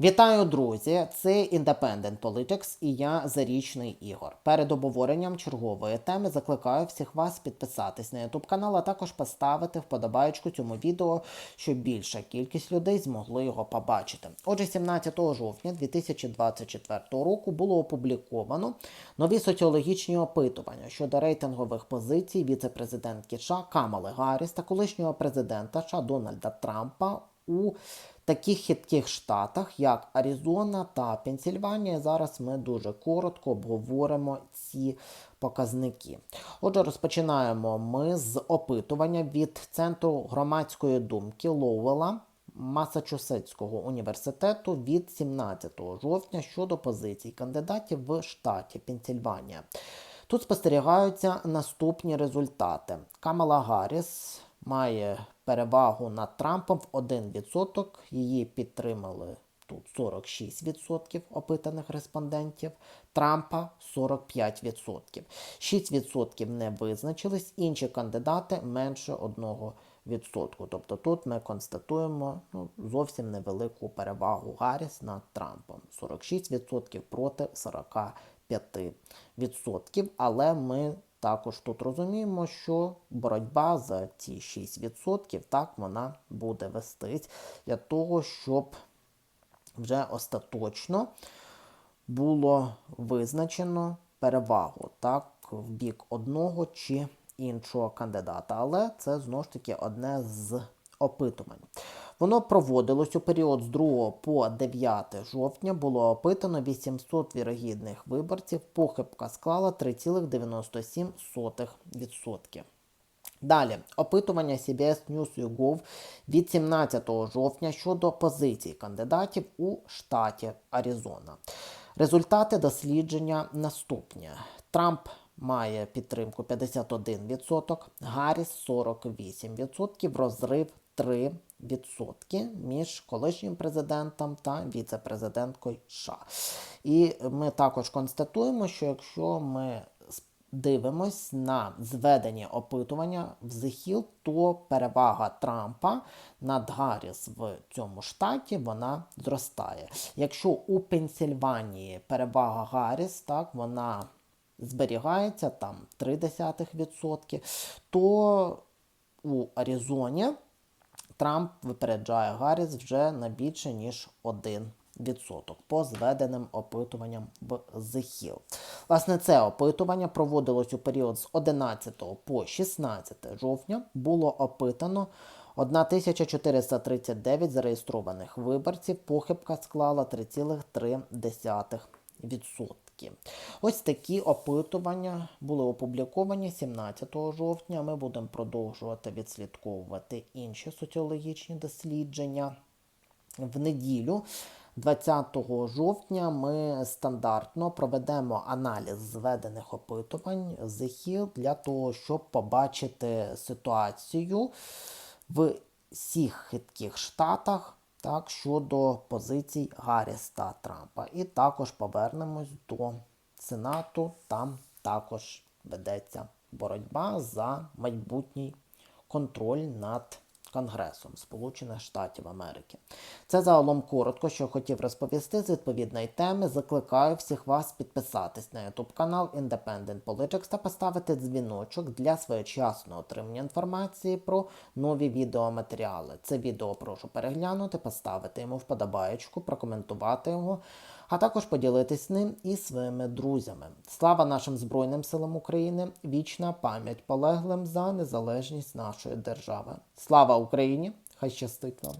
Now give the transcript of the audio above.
Вітаю, друзі! Це Independent Politics і я Зарічний Ігор. Перед обговоренням чергової теми закликаю всіх вас підписатись на YouTube канал, а також поставити вподобайку цьому відео, щоб більша кількість людей змогли його побачити. Отже, 17 жовтня 2024 року було опубліковано нові соціологічні опитування щодо рейтингових позицій віце-президентки США Камали Гарріс та колишнього президента США Дональда Трампа у таких хитких штатах, як Аризона та Пенсільванія. Зараз ми дуже коротко обговоримо ці показники. Отже, розпочинаємо ми з опитування від Центру громадської думки Лоуела. Масачусетського університету від 17 жовтня щодо позицій кандидатів в штаті Пенсільванія. Тут спостерігаються наступні результати. Камала Гарріс має перевагу над Трампом в 1%. Її підтримали тут 46% опитаних респондентів, Трампа 45%. 6% не визначились, інші кандидати менше 1%. Тобто тут ми констатуємо ну, зовсім невелику перевагу Гарріс над Трампом. 46% проти 45%. Але ми також тут розуміємо, що боротьба за ці 6% так вона буде вестись для того, щоб вже остаточно було визначено перевагу так, в бік одного чи іншого кандидата. Але це знову ж таки одне з опитувань. Воно проводилось у період з 2 по 9 жовтня. Було опитано 800 вірогідних виборців. Похибка склала 3,97%. Далі, опитування CBS News YouGov від 17 жовтня щодо позицій кандидатів у штаті Аризона. Результати дослідження наступні. Трамп має підтримку 51%, Гарріс 48%, розрив 3% між колишнім президентом та віце-президенткою США. І ми також констатуємо, що якщо ми дивимось на зведені опитування в Hill, то перевага Трампа над Гарріс в цьому штаті вона зростає. Якщо у Пенсільванії перевага Гарріс, так, вона зберігається там 0,3%, то у Аризоні Трамп випереджає Гарріс вже на більше, ніж 1%. Відсоток по зведеним опитуванням в Hill. Власне, це опитування проводилось у період з 11 по 16 жовтня. Було опитано 1439 зареєстрованих виборців. Похибка склала 3,3%. Ось такі опитування були опубліковані 17 жовтня. Ми будемо продовжувати відслідковувати інші соціологічні дослідження в неділю. 20 жовтня ми стандартно проведемо аналіз зведених опитувань з для того, щоб побачити ситуацію в всіх хитких штатах так, щодо позицій Гарріс та Трампа. І також повернемось до Сенату. Там також ведеться боротьба за майбутній контроль над Конгресом Сполучених Штатів Америки. Це загалом коротко, що хотів розповісти з відповідної теми. Закликаю всіх вас підписатись на YouTube канал Independent Politics та поставити дзвіночок для своєчасного отримання інформації про нові відеоматеріали. Це відео прошу переглянути, поставити йому вподобаєчку, прокоментувати його, а також поділитись ним і своїми друзями. Слава нашим Збройним силам України! Вічна пам'ять полеглим за незалежність нашої держави. Слава Україні! Хай щастить вам!